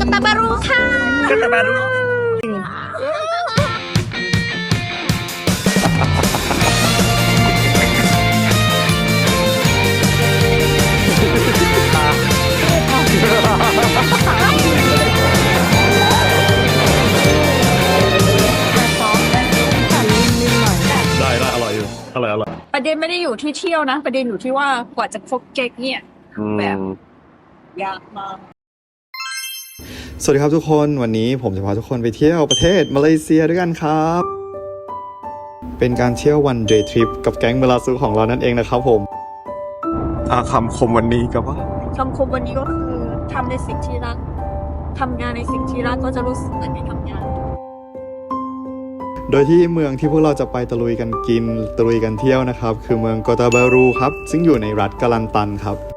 กตาบารูค่ะก็จะมารู้ได้ได้อร่อยอยู่อร่อยอร่อยประเด็นไม่ได้อยู่ที่เที่ยวนะ ประเด็นอยู่ที่ว่ากว่าจะพกเก๊กเนี่ย แบบ ยากมาก สวัสดีครับทุกคนวันนี้ผมจะพาทุกคนไปเที่ยวประเทศมาเลเซียด้วยกันครับ เป็นการเที่ยววันเดย์ทริปกับแก๊งเมลาซูของเรานั่นเองนะครับผมอาคำคมวันนี้กับว่าคำคมวันนี้ก็คือทำในสิ่งที่รักทำงานในสิ่งที่รักก็จะรู้สึกเหมือนไม่ทำงาน โดยที่เมืองที่พวกเราจะไปตะลุยกันกินตะลุยกันเที่ยวนะครับ คือเมืองโกตาบารูครับ ซึ่งอยู่ในรัฐกาลันตันครับ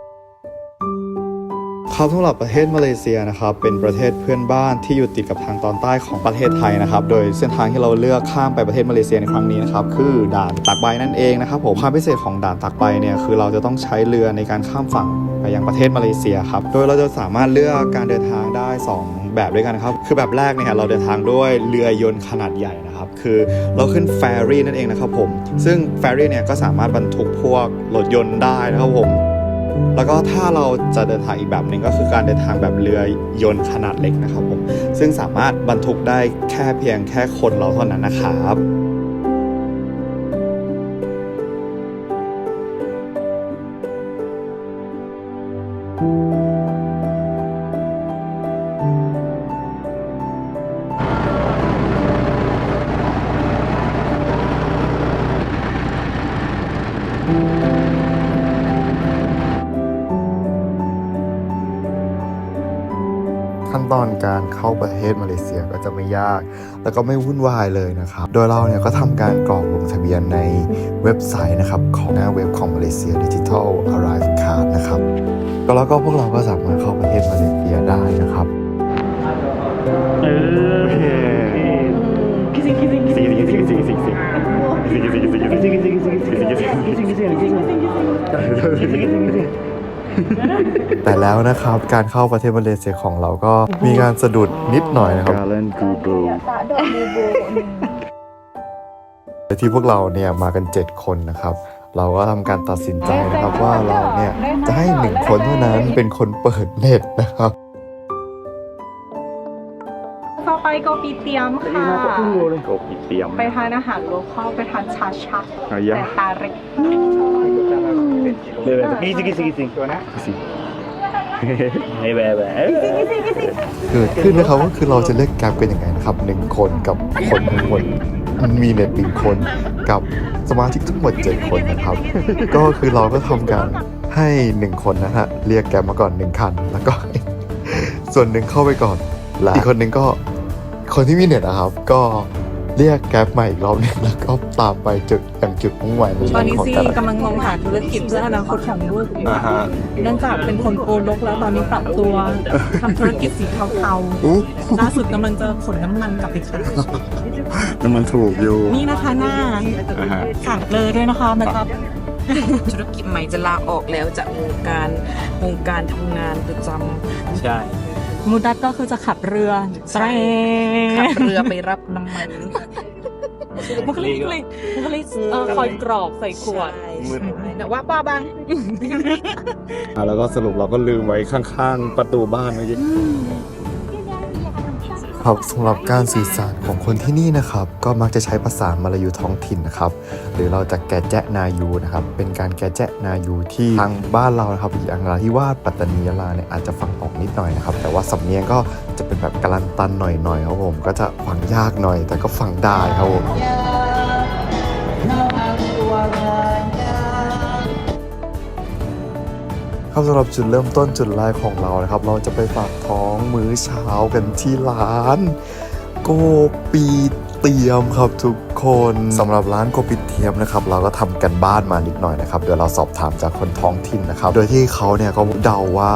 ครับสำหรับประเทศมาเลเซียนะครับเป็นประเทศเพื่อนบ้านที่อยู่ติดกับทางตอนใต้ของประเทศไทยนะครับ โดยเส้นทางที่เราเลือกข้ามไปประเทศมาเลเซียในครั้งนี้นะครับคือด่านตักใบนั่นเองนะครับผมความพิเศษของด่านตักใบเนี่ยคือเราจะต้องใช้เรือในการข้ามฝั่งไปยังประเทศมาเลเซียครับโดยเราจะสามารถเลือกการเดินทางได้สองแบบด้วยกันนครับคือแบบแรกเนี่ยเราเดินทางด้วยเรือยนต์ขนาดใหญ่นะครับคือเราขึ้นแฟรี่นั่นเองนะครับผมซึ่งแฟรี่เนี่ยก็สามารถบรรทุกพวกรถยนต์ได้นะครับผม แล้วก็ถ้าเราจะเดินทางอีกแบบหนึ่งก็คือการเดินทางแบบเรือยนต์ขนาดเล็กนะครับผมซึ่งสามารถบรรทุกได้แค่เพียงแค่คนเราเท่านั้นนะครับ ขั้นตอนการเข้าประเทศมาเลเซียก็จะไม่ยาก แล้วก็ไม่วุ่นวายเลยนะครับ โดยเราเนี่ยก็ทำการกรอกลงทะเบียนในเว็บไซต์นะครับของหน้าเว็บของมาเลเซียดิจิทัล Arrive Card นะครับแล้วก็พวกเราก็สามารถเข้าประเทศมาเลเซียได้นะครับเออคิดสิคิดสิคิดสิคิดสิคิดสิคิดสิคิดสิคิดสิคิดสิคิดสิคิดสิคิดสิคิดสิคิดสิคิดสิคิดสิคิดสิคิดสิ แต่แล้วนะครับการเข้าประเทศมาเลเซียของเราก็มีการสะดุดนิดหน่อยนะครับการเล่นกูโบที่พวกเราเนี่ยมากัน 7 คนนะครับ เราก็ทำการตัดสินใจนะครับว่าเราเนี่ยจะให้หนึ่งคนเท่านั้นเป็นคนเปิดเน็ตนะครับ ต่อไปก็ปีเตรียมค่ะ โกปีเตรียม ไปทานอาหารโลคอลไปทานชาชักอายะ แต่ตาเร็ก เดี๋ยวกิสิกิสิกิสิตัวนะกิสิให้แบบแบบเกิดขึ้นนะครับก็คือเราจะเลือกแกร็บกันยังไงนะครับหนึ่งคนกับคนทั้งหมดมันมีเน็ตหนึ่งคนกับสมาชิกทั้งหมด7คนนะครับ ก็คือเราก็ทำการให้หนึ่งคนนะฮะเรียกแกร็บมาก่อนหนึ่งคัน แล้วก็ ส่วนหนึ่งเข้าไปก่อนและอีกคนหนึ่งก็คนที่มีเน็ตนะครับ ก็ เรียกแกร็บมาอีกรอบหนึงแล้วก็ตามไปจุดอย่างจุดมุ่งหมายในตอนนี้ของซีแต่ละกำลังมองหาธุรกิจเพื่ออนาคตของลูกอยู่อ่าฮะเนื่องจากเป็นคนโกลกแล้วตอนนี้ปรับตัวทำธุรกิจสีเทาอู้ๆล่าสุดกำลังจะขนน้ำมันกลับไปขายน้ำมันถูกอยู่นี่นะคะหน้าอ่าฮะสั่งเลยด้วยนะคะนะครับ ธุรกิจใหม่จะลาออกแล้วจากวงการวงการทำงานประจใช่ มูดัตก็คือจะขับเรือแตรำขับเรือไปรับน้ำมันมันก็เลยมันก็เลยมันก็เลยเอ่อคอยกรอกใส่ขวดแต่ว่าป้าบังอะแล้วก็สรุปเราก็ลืมไว้ข้างๆประตูบ้านเมื่อกี้ ครับสำหรับการสื่อสารของคนที่นี่นะครับ ก็มักจะใช้ภาษามาลายูท้องถิ่นนะครับ หรือเราจะแกแจนายูนะครับ เป็นการแกแจนายูที่ทางบ้านเรานะครับอย่างราที่วาดปัตตานียาลาเนี่ยอาจจะฟังออกนิดหน่อยนะครับ แต่ว่าสำเนียงก็จะเป็นแบบกาลันตันหน่อยๆครับผม ก็จะฟังยากหน่อย แต่ก็ฟังได้ครับผม ครับสำหรับจุดเริ่มต้นจุดแรกของเรานะครับ เราจะไปฝากท้องมื้อเช้ากันที่ร้าน โกปีเตียมครับทุกคนสำหรับร้านโกปีเตียมนะครับเราก็ทำกันบ้านมานิดหน่อยนะครับเดี๋ยวเราสอบถามจากคนท้องถิ่นนะครับ โดยที่เขาเนี่ยก็เดาว่า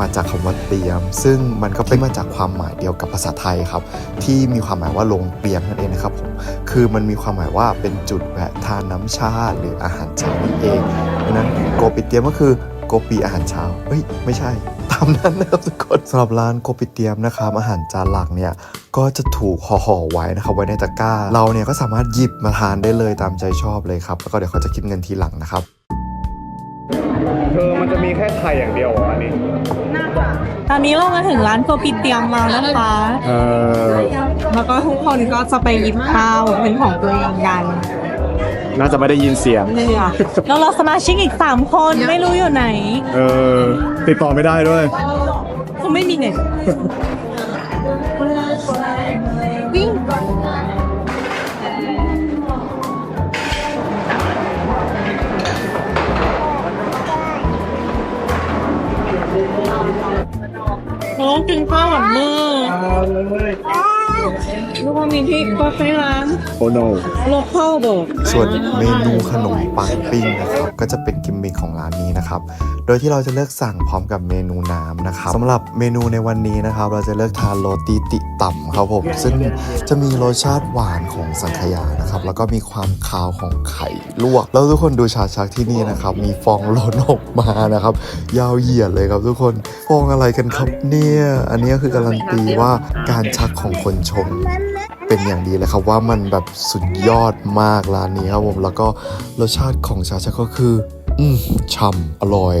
มาจากคำว่าเตียม ซึ่งมันก็เป็นมาจากความหมายเดียวกับภาษาไทยครับ ที่มีความหมายว่าลงเตียงนั่นเองนะครับผมคือมันมีความหมายว่าเป็นจุดแวะทานน้ำชาหรืออาหารเช้านั่นเองเพราะฉะนั้นโกปิเตียมก็คือ โกปีอาหารเช้าเฮ้ย ไม่ใช่ ตามนั้นนะครับทุกคนสำหรับร้านโกปิเตียมนะครับอาหารจานหลักเนี่ยก็จะถูกห่อๆไว้นะครับไว้ในตะกร้า เราเนี่ยก็สามารถหยิบมาทานได้เลยตามใจชอบเลยครับแล้วก็เดี๋ยวเขาจะคิดเงินทีหลังนะครับเธอมันจะมีแค่ไทยอย่างเดียวเหรออันนี้ ตอนนี้เรามาถึงร้านโกปิเตียมแล้วนะคะ เออแล้วก็ทุกคนก็จะไปหยิบข้าวเป็นของตัวเองกัน น่าจะไม่ได้ยินเสียงเนี่ยแล้วเราสมาชิกอีก 3 คนไม่รู้อยู่ไหนเออ ติดต่อไม่ได้ด้วยเขาไม่มีเน็ตวิ่งโอ้กินข้าวหวานมาก แล้วก็มีที่ก็ใช้ร้าน โอ้ no โลคอลบอกส่วนเมนูขนมปังปิ้งนะครับ ก็จะเป็นกิมมิคของร้านนี้นะครับ โดยที่เราจะเลือกสั่งพร้อมกับเมนูน้ำนะครับสำหรับเมนูในวันนี้นะครับ เราจะเลือกทานโรตีติต่ำครับผม ซึ่งจะมีรสชาติหวานของสังขยานะครับ แล้วก็มีความคาวของไข่ลวก แล้วทุกคนดูชาชักที่นี่นะครับ มีฟองล้นออกมานะครับ ยาวเหยียดเลยครับทุกคน ฟองอะไรกันครับเนี่ย อันนี้ก็คือการันตีว่าการชักของคนชง เป็นอย่างดีเลยครับว่ามันแบบสุดยอดมากร้านนี้ครับผมแล้วก็รสชาติของชาชักก็คือ อืมฉ่ำอร่อย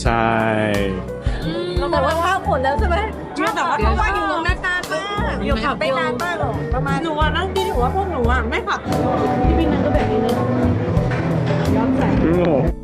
ใช่แต่ว่าข้าวหมดแล้วใช่ไหมแต่ว่าเพราะว่าอยู่ตรงนั้นนานมากอยู่ขับไปนานมากหรอประมาณหนูอะนั่งกินหนูว่าพวกหนูอะไม่ผักพี่บินนั่นก็แบบนี้เลยย้อนแสง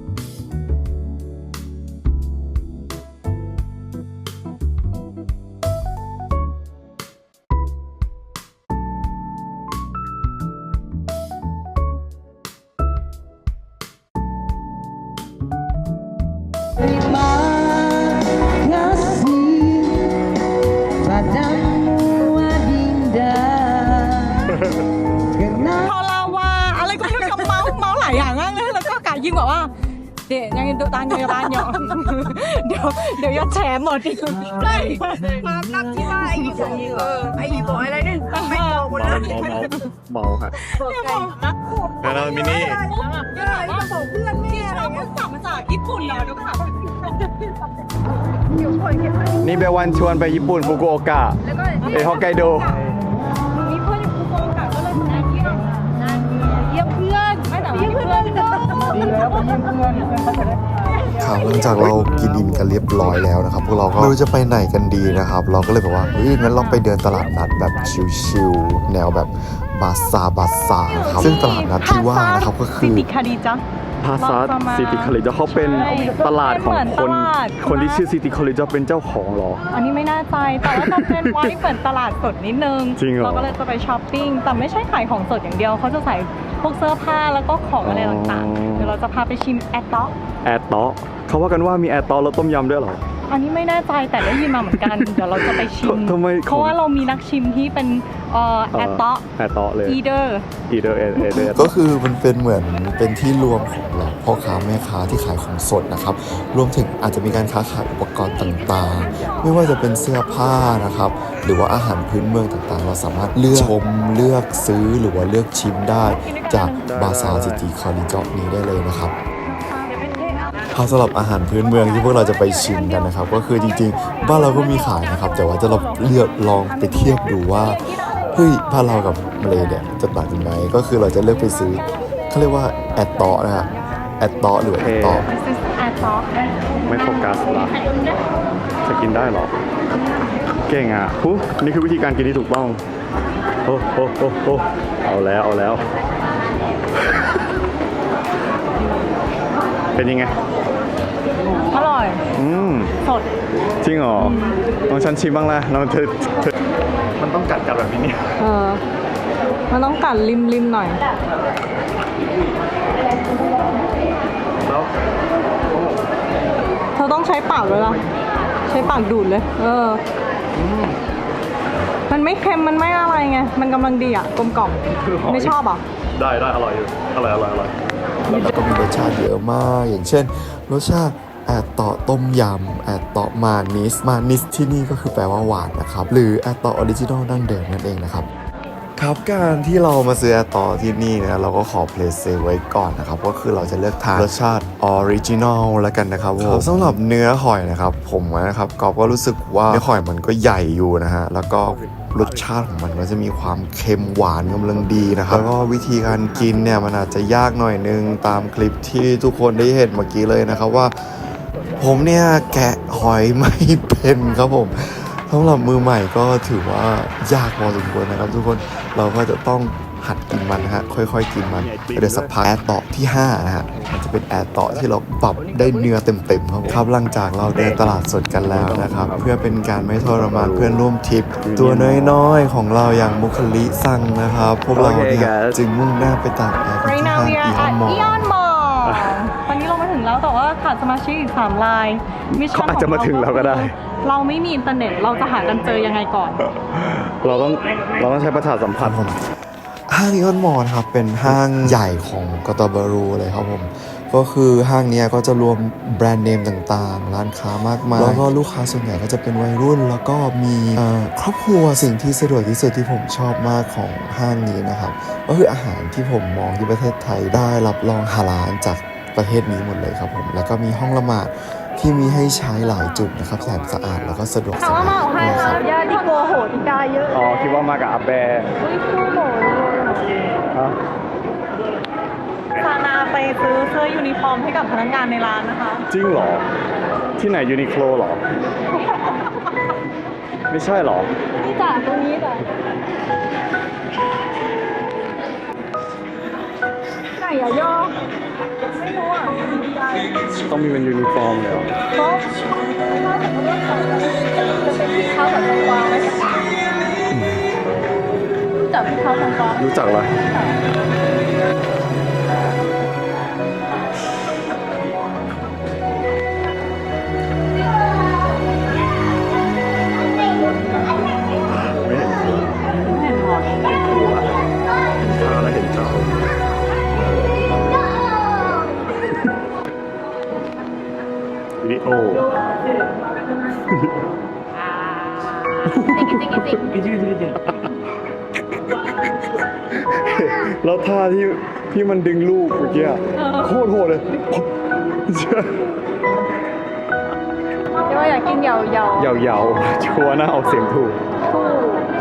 ดแชร์หมดอีกใช่ความลับที่ว่าไอ้บอกเออไอ้บอกอะไรเนี่ยไม่บอกหมดเลยเมาเมาเมาค่ะบอกไก่แล้วเรามินี่ยังไงจะบอกเพื่อนแม่อะไรอบเงี้ยสั่งมาจากญี่ปุ่นเหรอทุกคนนี่เบลวันชวนไปญี่ปุ่นฟุกุโอกะไปฮอกไกโดมีเพื่อนอยู่ฟุกุโอกะก็เลยมาเยี่ยมเยี่ยมเพื่อนไม่แต่เยี่ยมเพื่อนดีแล้วไปเยี่ยมเพื่อน ครับหลังจากเรากินอิ่มกันเรียบร้อยแล้วนะครับพวกเราก็ไม่รู้จะไปไหนกันดีนะครับ เราก็เลยแบบว่าเฮ้ยงั้นเราไปเดินตลาดนัดแบบชิลๆแนวแบบบาซาบาซาครับซึ่งตลาดนัดที่ว่านะครับก็คือคาดีจ้ะพาซาประมาณซิตี้คอลเลจเขาเป็นใช่ตลาดของเหมือนคนตลาดคนที่ชื่อซิตี้คอลเลจเป็นเจ้าของเหรอ อันนี้ไม่แน่ใจ แต่ว่าจะเป็นไว้เหมือนตลาดสดนิดนึงจริงเหรอเราก็เลยจะไปช้อปปิ้ง แต่ไม่ใช่ขายของสดอย่างเดียว เขาจะใส่ พวกเสื้อผ้าแล้วก็ของอะไรต่างๆ เดี๋ยวเราจะพาไปชิมแอตโตาะแอตโตอเขาว่ากันว่ามีแอตโตอแล้วต้มยำด้วยเหรอ อันนี้ไม่แน่ใจแต่ได้ยินมาเหมือนกัน เดี๋ยวเราจะไปชิม ทำไมเพราะว่าเรามีนักชิมที่เป็นเอ่อแอตเตาะแอร์ตอเลยอีเดอร์ อีเดอร์เอเดอร์ก็คือมันเป็นเหมือนเป็นที่รวมของเหล่าพ่อค้าแม่ค้าที่ขายของสดนะครับ รวมถึงอาจจะมีการค้าขายอุปกรณ์ต่างๆ ไม่ว่าจะเป็นเสื้อผ้านะครับ หรือว่าอาหารพื้นเมืองต่างๆ เราสามารถเลือกชมเลือกซื้อหรือว่าเลือกชิมได้ จากบาซาซิตี้คอริจอกนี้ได้เลยนะครับ ครับสำหรับอาหารพื้นเมืองที่พวกเราจะไปชิมกันนะครับ ก็คือจริงๆ บ้านเราก็มีขายนะครับ แต่ว่าจะเราเลือกลองไปเทียบดูว่าเฮ้ยบ้านเรากับมาเลเนี่ยจะต่างกันไหมก็คือเราจะเลือกไปซื้อเขาเรียกว่าแอดเตาะนะฮะแอดเตาะหรือแอดเตอไม่โฟกัสละจะกินได้เหรอ เก่งอะหูนี่คือวิธีการกินที่ถูกต้องโอ้โอ้โอ้โอ้เอาแล้วเอาแล้ว เป็นยังไง อร่อย อืมสด จริงเหรอลองฉันชิมบ้างละลองเธอเธอมันต้องกัดกันแบบนี้เนี่ยเออ มันต้องกัดริมริมๆหน่อย แล้วเธอต้องใช้ปากเลยล่ะ ใช้ปากดูดเลยเอออ มันไม่เค็ม มันไม่อะไรไง มันกำลังดีอะ กลมกล่อมไม่ชอบอะ ได้ได้อร่อยอยู่อร่อยอร่อยอร่อยแล้วก็มีรสชาติเยอะมาก อย่างเช่น รสชาติ แอดเตาะต้มยำแอดเตาะมานิสมานิสที่นี่ก็คือแปลว่าหวานนะครับ หรือแอดเตาะออริจินอลดั้งเดิมนั่นเองนะครับครับการที่เรามาซื้อแอร์ต่อที่นี่นะเราก็ขอเพลย์เซไว้ก่อนนะครับ ก็คือเราจะเลือกทานรสชาติออริจินอลแล้วกันนะครับผมสำหรับเนื้อหอยนะครับ ผมนะครับกอบก็รู้สึกว่าเนื้อหอยมันก็ใหญ่อยู่นะฮะแล้วก็รสชาติของมันก็จะมีความเค็มหวานกำลังดีนะครับ แล้วก็วิธีการกินเนี่ยมันอาจจะยากหน่อยนึงตามคลิปที่ทุกคนได้เห็นเมื่อกี้เลยนะครับว่า ผมเนี่ยแกะหอยไม่เป็นครับผมสำหรับมือใหม่ก็ถือว่ายากพอสมควรนะครับ ทุกคนเราก็จะต้องหัดกินมันนะฮะค่อยๆ กินมันเดี๋ยวสักพักแอร์ต่อที่5นะฮะมันจะเป็นแอร์ต่อที่เราปรับได้เนื้อเต็มๆครับครับหลังจากเราเดินตลาดสดกันแล้วนะครับ เพื่อเป็นการไม่ทรมานเพื่อนร่วมทริป ตัวน้อยๆ ของเราอย่างมุคลิสั่งนะครับ พวกเราเนี่ยจึงมุ่งหน้าไปตากแอร์กัน Right ที่ห้างอีออนมอล แล้วแต่ว่าขาดสมาชิกอีก3รายมิชชั่นเขาอาจจะมาถึงแล้วก็ได้ เราไม่มีอินเทอร์เน็ตเราจะหากันเจอยังไงก่อน เราต้องเราต้องใช้ประชาสัมพันธ์ผมห้างอีออนมอลครับเป็นห้างใหญ่ของกตบรูเลยครับผมก็คือห้างเนี้ยก็จะรวมแบรนด์เนมต่างๆ ร้านค้ามากมาย แล้วก็ลูกค้าส่วนใหญ่ก็จะเป็นวัยรุ่น แล้วก็มีเอ่อครอบครัวสิ่งที่สะดวกที่สุดที่ผมชอบมากของห้างนี้นะครับ ก็คืออาหารที่ผมมองที่ประเทศไทยได้รับรองฮาลาลจาก ประเทศนี้หมดเลยครับผม แล้วก็มีห้องละหมาดที่มีให้ใช้หลายจุดนะครับแถมสะอาดแล้วก็สะดวกสถามบาว่ายมาเอาให้ด้วยคค่ะรับญาติที่โกโหติกาเยอะอ๋อคิดว่ามากับอาแบร์อุ้ยคู่โหฮะซานาไปซื้อเสื้อยูนิฟอร์มให้กับพนักงานในร้านนะคะ จริงเหรอ ที่ไหนยูนิโคลหรอ ไม่ใช่หรอ นี่จ้ะตรงนี้จ้ะ อะโยไม่รู้อะต้องมีเป็นยูนิฟอร์มเลยเหรอก็ถ้าสมมติว่าเขาจะเป็นพี่เท้ากับตรงกวางไหมรู้จักพี่เท้าตรงกวางรู้จักเล ที่ที่มันดึงลูกเมื่อกี้อะโคตรโหดเลยเดี๋ยวว่าอยากกินเหยาเหยาเหยาเหยาๆชัวร์นะออกเสียงถูก คู่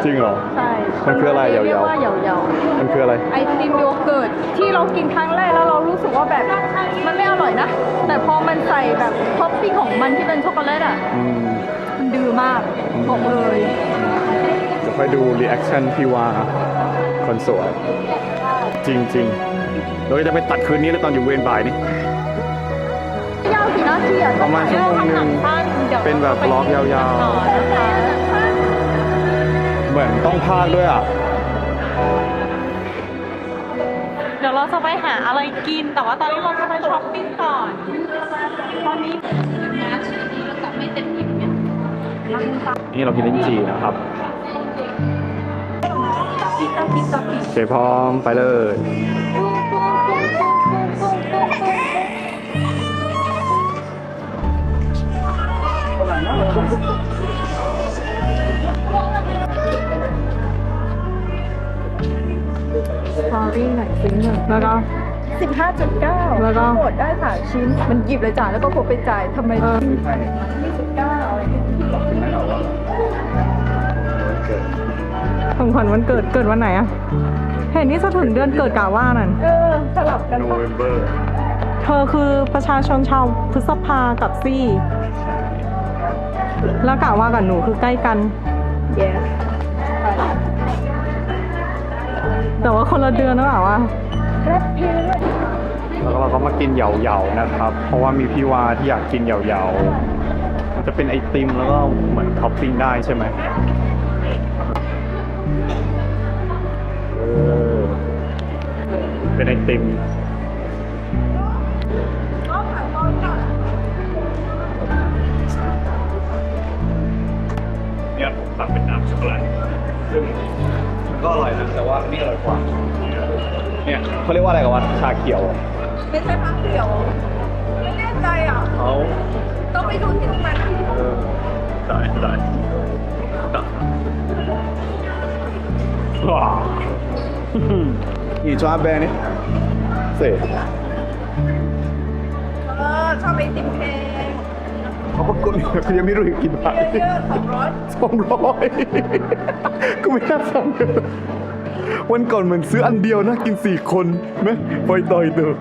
จริงเหรอ ใช่มันคืออะไรเหยาๆ เรียกว่าเหยาเหยามันคืออะไร ไอติมโยเกิร์ตที่เรากินครั้งแรกแล้วเรารู้สึกว่าแบบมันไม่อร่อยนะ แต่พอมันใส่แบบท็อปปิ้งของมันที่เป็นช็อกโกแลตอะ อืมมันดื้อมากบอกเลยจะค่อยดูรีแอคชั่นพี่ว่าคนสวยจริงจริงๆ เราจะไปตัดคืนนี้แล้วตอนอยู่เวรบ่ายนี่ยาวกี่นาทีอะประมาณชั่วโมงหนึ่งดี๋ยวเป็นแบบบล็อกยาวๆต่อนะคะเหมือนต้องพากด้วยอะ เดี๋ยวเราจะไปหาอะไรกิน แต่ว่าตอนนี้เราจะไปช้อปปิ้งก่อน ตอนนี้นี่เรากินลิ้นจี่นะครับโอเคพร้อมไปเลย สตอรี่ไหนซื้อหนึ่งแล้วก็ 15.9แล้วก็หมดได้สามชิ้น มันหยิบเลยจ่ายแล้วก็กดไปจ่ายทำไมเออ29อะไรเนี่ยของขวัญวันเกิดเกิดวันไหนอะเห็นนี่จะถึงเดือนเกิดกาว่านั่น เออสลับกันโนเวมเบอร์เธอคือประชาชนชาวพฤษภากับซี่ แล้วกะว่ากับหนูคือใกล้กัน yes แต่ว่าคนละเดือนหรือเปล่าวะรับเพลงแล้วเราก็มากินเหยาๆนะครับ เพราะว่ามีพี่วาที่อยากกินเหยาๆมันจะเป็นไอติมแล้วก็เหมือนท็อปปิ้งได้ใช่ไหมเออเป็นไอติม เนี่ยผมสั่งเป็นน้ำช็อกโกแลตซึ่งมันก็อร่อยนะแต่ว่านี่อร่อยกว่าเนี่ยเขาเรียกว่าอะไรกันวะชาเขียวไม่ใช่พักเดียว ไม่แน่ใจอะ เขาต้องไปดูที่ตรงนั้นเออได้ได้ได้你抓 bene? Sì. เออชอบไอติมเค้ก เขาก็กดคุณยังไม่รู้อีกกี่บาทเยอะๆสองร้อยสองร้อยก็ไม่น่าสั่งเลยวันก่อนเหมือนซื้ออันเดียวนะกินสี่คนไหมปล่อยต่อยเถอะ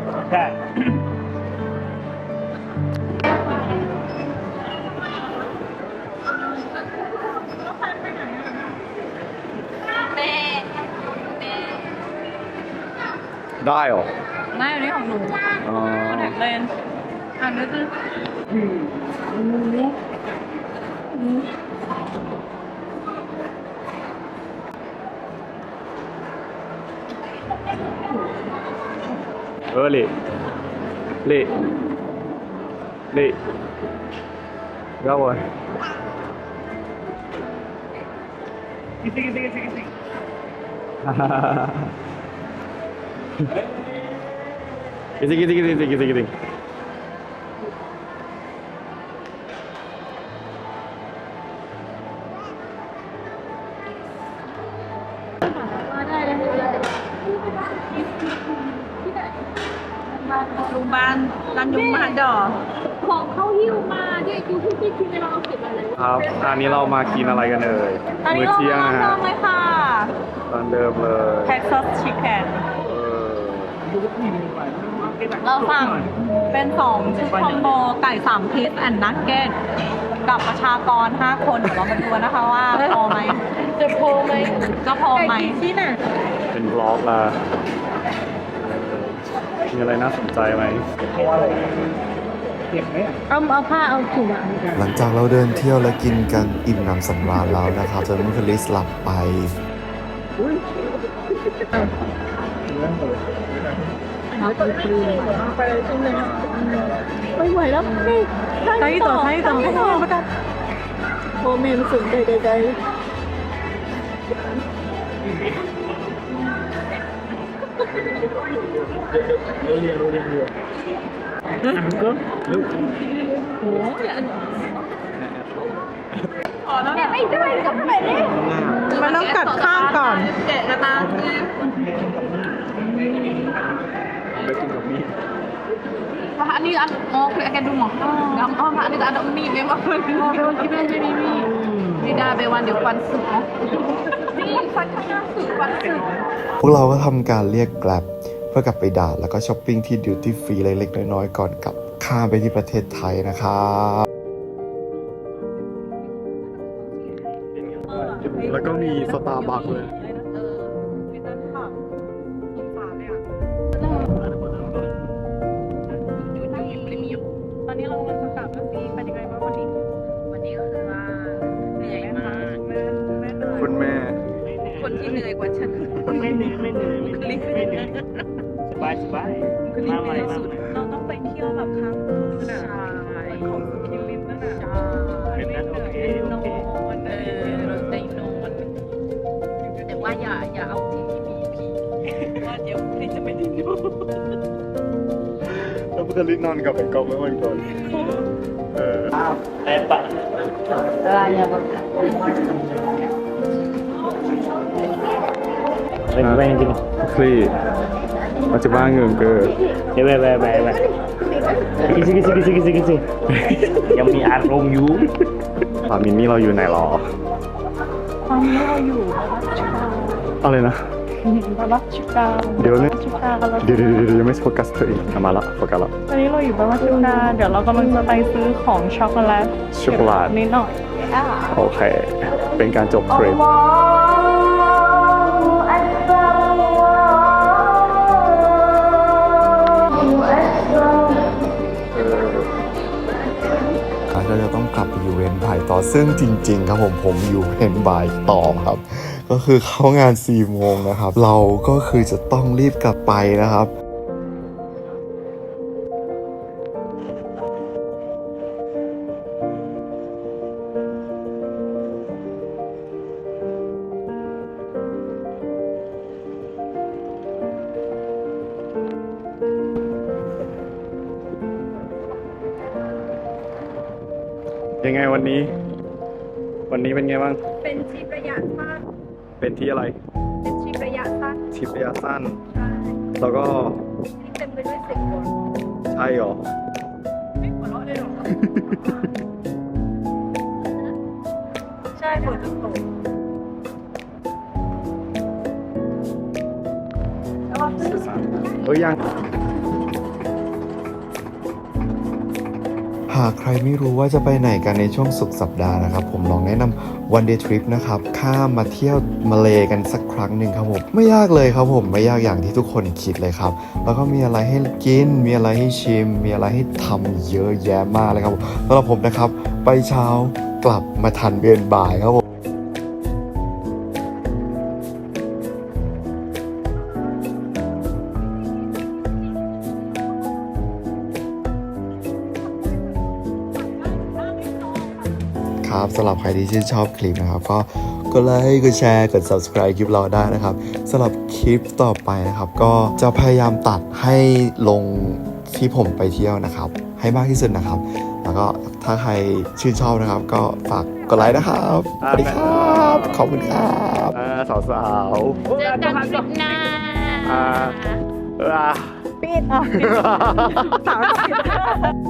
แม่ได้เหรอ ไม่อันนี้ของหนูอ๋อแท็กเลนอ่านนึกนึงเอ อเละเละเละยาวเลยกินาลรันยุงมหาดอของเขาหิ้วมาที่คิวที่พี่คิดในเราเก็บอะไรครับอันนี้เรามากินอะไรกันเอ่ยอันนี้มื้อเราเที่ยงร้านนะเดิฮะมเลยค่ะตอนเดิมเลย Texas Chicken เออเราสั่งเป็น2ชุดคอมโบไก่3พีซแอนด์นักเก็ตกับประชากร 5 คนเดี๋ยวเรามาดูนะคะว่าพอไหมจะโพไหมจะพอไหมที่น่ะเป็นบล็อกละ มีอะไรน่าสนใจไหมเอาเอาผ้าเอาถุงอะหลังจากเราเดินเที่ยวและกินกันอิ่มหนำสำราญแล้วนะครับจนมุคลิสหลับไปไม่ไหวแล้วนี่ใช่ต่อใช่ต่อใช่ต่อประกันโอเมนสุดใจใจ ขอแล้วเนี่ไม่ด้วยกับทไมนี่มัต้องกัดข้ามก่อนแกะกระตาว่าอันนี้อันโอ้คือแกดูหมอกดอ๋อมอันนี้อันมีเมมเบอร์โอ้เบลที่แม่ได้มีมีดีดาเบวันเดี๋ยวควันสุกนี่ควันข้างหน้าสุกควันสุกพวกเราก็ทำการเรียกแกลบ เพื่อกลับไปด่านแล้วก็ช้อปปิ้งที่ดิวตี้ฟรีเล็กๆน้อยๆก่อนกลับข้ามไปที่ประเทศไทยนะครับแล้วก็มีสตาร์บัคเลย แล้วพุทธลิศนอนกับไอ้กองไว้วันก่อนเออแต่ปะอะไรเป็นไปไปจริงคลีปัจจุบันเงินเกิดเดี๋ยไปไปไปไปกินสิกินสิกินสิกินสิกินสิยังมีอารมณ์อยู่ตอนนี้นี่เราอยู่ไหนหรอตอนนี้เราอยู่อะไรนะ บาบัชิกาเดี๋ยวเนี่ยชิกากันแล้วเดี๋ยวเดี๋ยวเดี๋ยวยังไม่โฟกัสตัวเองอะมาละโฟกัสละ ตอนนี้เราอยู่บาบัชิกาเดี๋ยวเรากำลังจะไปซื้อของช็อกโกแลตช็อกโกแลต นิดหน่อยโอเค เป็นการจบทริปเราจะต้องกลับไปอยู่เวนบ่ายต่อซึ่งจริง ๆ ครับผมผมอยู่เวนบ่ายต่อครับ ก็คือเข้างาน4โมงนะครับ เราก็คือจะต้องรีบกลับไปนะครับ ช่เหรอ ไม่หัวเราะเลยหรอ ใช่ฝนจะตกเอ้ยยังากใครไม่รู้ว่าจะไปไหนกันในช่วงสุดสัปดาห์นะครับ ผมลองแนะนำ one day trip นะครับ ข้ามมาเที่ยวมาเลกันสักครั้งหนึ่งครับผม ไม่ยากเลยครับผม ไม่ยากอย่างที่ทุกคนคิดเลยครับ แล้วก็มีอะไรให้กิน มีอะไรให้ชิม มีอะไรให้ทำเยอะแยะมากเลยครับผมสำหรับผมนะครับ ไปเช้ากลับมาทันเวียนบ่ายครับผม ครับสำหรับใครที่ชื่นชอบคลิปนะครับ ก็กดไลค์กดแชร์กด subscribe คลิปเราได้นะครับสำหรับคลิปต่อไปนะครับ ก็จะพยายามตัดให้ลงที่ผมไปเที่ยวนะครับ ให้มากที่สุดนะครับ แล้วก็ถ้าใครชื่นชอบนะครับ ก็ฝากกดไลค์นะครับสวัสดีครับขอบคุณครับอ่าสาวสาวเจอกันคลิปหน้าๆอ่าอ่าปิดอะสาวปิด